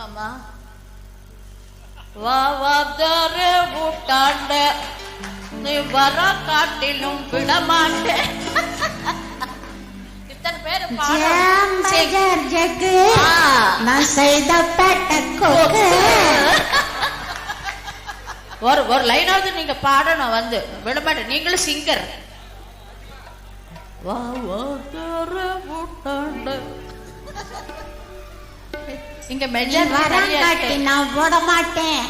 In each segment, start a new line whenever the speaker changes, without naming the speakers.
என்னம்மா வா வாதாரே ஊட்டாண்ட நீ வர காட்டிலும் விடமாட்டேன் இத்தனை பேர்
ஜக்கு. நான் செய்த
ஒரு ஒரு லைனாவது நீங்க பாடணும் வந்து. விடமாட்டேன் நீங்களும் சிங்கர். வா வாதாரே ஊட்டாண்ட இங்க மெஜர்
வரம் காட்டி நான் போட மாட்டேன்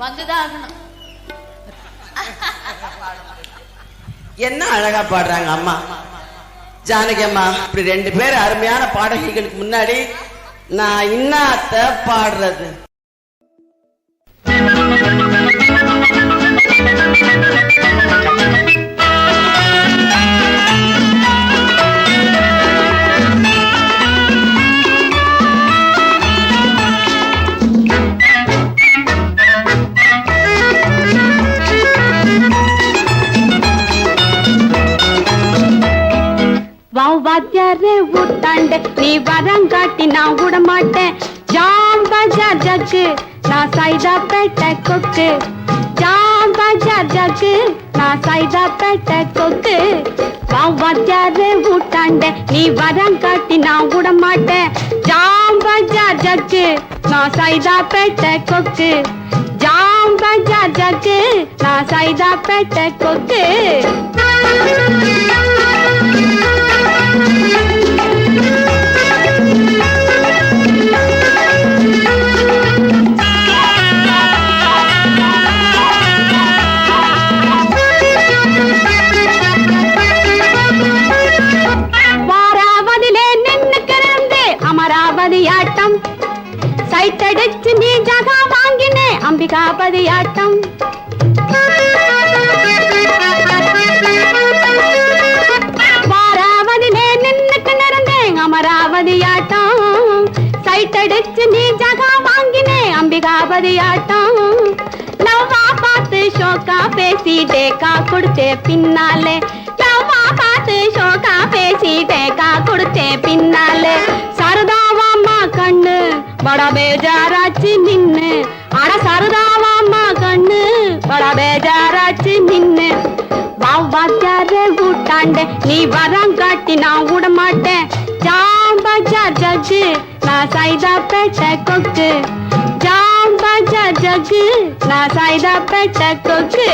வந்துதான் ஆகணும்.
என்ன அழகா பாடுறாங்க அம்மா? ஜானகி அம்மா இப்படி ரெண்டு பேர் அருமையான பாடகிகளுக்கு முன்னாடி நான் இன்னாத்த பாடுறது?
வாத்தியாரே ஊட்டாண்ட நீ வரங்காட்டி நான் விட மாட்டேன் ஜாம் பஜார் ஜக்கு நான் சைதா பேட்ட கொக்கு. ஜாம் பஜார் ஜக்கு நான் சைதா பேட்ட கொக்கு. வாத்தியாரே ஊட்டாண்ட நீ வரங்காட்டி நான் விட மாட்டேன் ஜாம் பஜார் ஜக்கு நான் சைதா பேட்ட கொக்கு. ஜாம் பஜார் ஜக்கு நான் சைதா பேட்ட கொக்கு. ஆட்டம். சைட்டடிச்சு நீ ஜகா வாங்கினே அம்பிகாபதி ஆட்டம். வாராவதிலே நின்னுக்கு நிறந்தேன் அமராவதி ஆட்டம். சைட்டடிச்சு நீ ஜகா வாங்கினே அம்பிகாபதி ஆட்டம். லவ்வா பார்த்து ஷோக்கா பேசி டேக்கா கொடுத்தே பின்னாலே. லவ்வா பார்த்து ஷோக்கா பேசி டேக்கா கொடுத்தே பின்னாலே. பட பேஜாராச்சு நின்னு. அட சரதாவாம்மா கண்ணு. பட பேஜாராச்சு நின்னு. வாத்தியாரே கூட்டாண்ட. நீ வரங்காட்டி நான் விட மாட்டேன் ஜாம் பஜார் ஜக்கு நான் சைதா பேட்ட கொக்கு. ஜாம் பஜார் ஜக்கு நான் சைதா பேட்ட கொக்கு.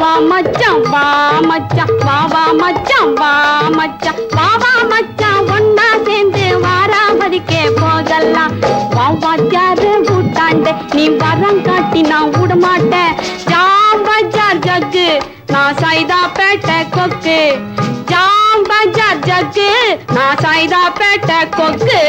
வா வா மச்சான் வா மச்சான் வா வா மச்சான் வா மச்சான். வா வா மச்சான் ஒன்னா சேர்ந்து வாராமதிக்கே போதெல்லாம். வா வாத்தியாரு கூட்டாண்டு நீ வரம் காட்டி நான் விட மாட்டேன் ஜாம் பஜார் ஜக்கு நான் சைதா பேட்டை கொக்கு. ஜாம் பஜார் ஜக்கு நான் சைதா பேட்டை கொக்கு.